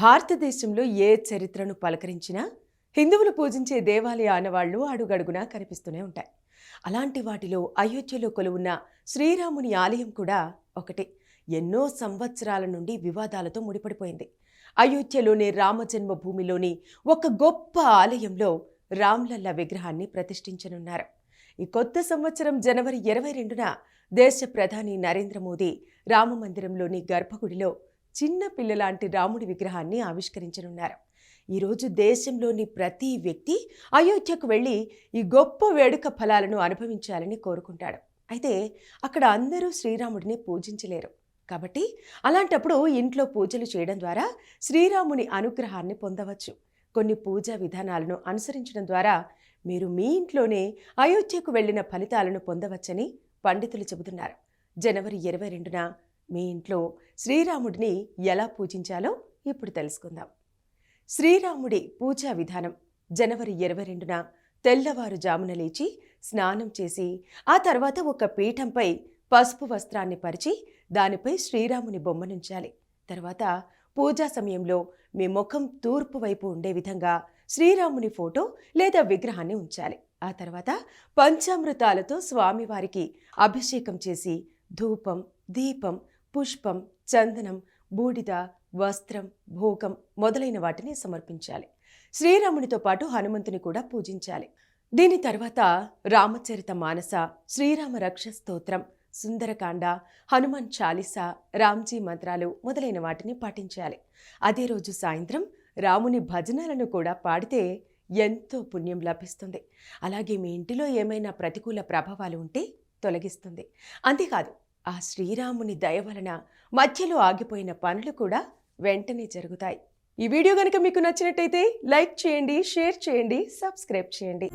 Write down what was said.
భారతదేశంలో ఏ చరిత్రను పలకరించినా హిందువులు పూజించే దేవాలయ ఆనవాళ్ళు అడుగడుగునా కనిపిస్తూనే ఉంటాయి. అలాంటి వాటిలో అయోధ్యలో కొలువున్న శ్రీరాముని ఆలయం కూడా ఒకటి. ఎన్నో సంవత్సరాల నుండి వివాదాలతో ముడిపడిపోయింది. అయోధ్యలోని రామజన్మభూమిలోని ఒక గొప్ప ఆలయంలో రామ్లల్ల విగ్రహాన్ని ప్రతిష్ఠించనున్నారు. ఈ కొత్త సంవత్సరం జనవరి ఇరవై రెండున దేశ ప్రధాని నరేంద్ర మోదీ రామమందిరంలోని గర్భగుడిలో చిన్న పిల్లలాంటి రాముడి విగ్రహాన్ని ఆవిష్కరించనున్నారు. ఈరోజు దేశంలోని ప్రతి వ్యక్తి అయోధ్యకు వెళ్ళి ఈ గొప్ప వేడుక ఫలాలను అనుభవించాలని కోరుకుంటాడు. అయితే అక్కడ అందరూ శ్రీరాముడిని పూజించలేరు. కాబట్టి అలాంటప్పుడు ఇంట్లో పూజలు చేయడం ద్వారా శ్రీరాముని అనుగ్రహాన్ని పొందవచ్చు. కొన్ని పూజా విధానాలను అనుసరించడం ద్వారా మీరు మీ ఇంట్లోనే అయోధ్యకు వెళ్ళిన ఫలితాలను పొందవచ్చని పండితులు చెబుతున్నారు. జనవరి ఇరవై రెండున మీ ఇంట్లో శ్రీరాముడిని ఎలా పూజించాలో ఇప్పుడు తెలుసుకుందాం. శ్రీరాముడి పూజా విధానం. జనవరి ఇరవై రెండున తెల్లవారుజామున లేచి స్నానం చేసి ఆ తర్వాత ఒక పీఠంపై పసుపు వస్త్రాన్ని పరిచి దానిపై శ్రీరాముని బొమ్మనుంచాలి తర్వాత పూజా సమయంలో మీ ముఖం తూర్పు వైపు ఉండే విధంగా శ్రీరాముని ఫోటో లేదా విగ్రహాన్ని ఉంచాలి. ఆ తర్వాత పంచామృతాలతో స్వామివారికి అభిషేకం చేసి ధూపం దీపం పుష్పం చందనం బూడిద వస్త్రం భోగం మొదలైన వాటిని సమర్పించాలి. శ్రీరామునితో పాటు హనుమంతుని కూడా పూజించాలి. దీని తర్వాత రామచరిత మానస శ్రీరామ రక్ష స్తోత్రం సుందరకాండ హనుమాన్ చాలీస రామ్జీ మంత్రాలు మొదలైన వాటిని పాటించాలి. అదే రోజు సాయంత్రం రాముని భజనలను కూడా పాడితే ఎంతో పుణ్యం లభిస్తుంది. అలాగే మీ ఇంటిలో ఏమైనా ప్రతికూల ప్రభావాలు ఉంటే తొలగిస్తుంది. అంతేకాదు ఆ శ్రీరాముని దయ వలన మధ్యలో ఆగిపోయిన పనులు కూడా వెంటనే జరుగుతాయి. ఈ వీడియో కనుక మీకు నచ్చినట్టయితే లైక్ చేయండి షేర్ చేయండి సబ్స్క్రైబ్ చేయండి.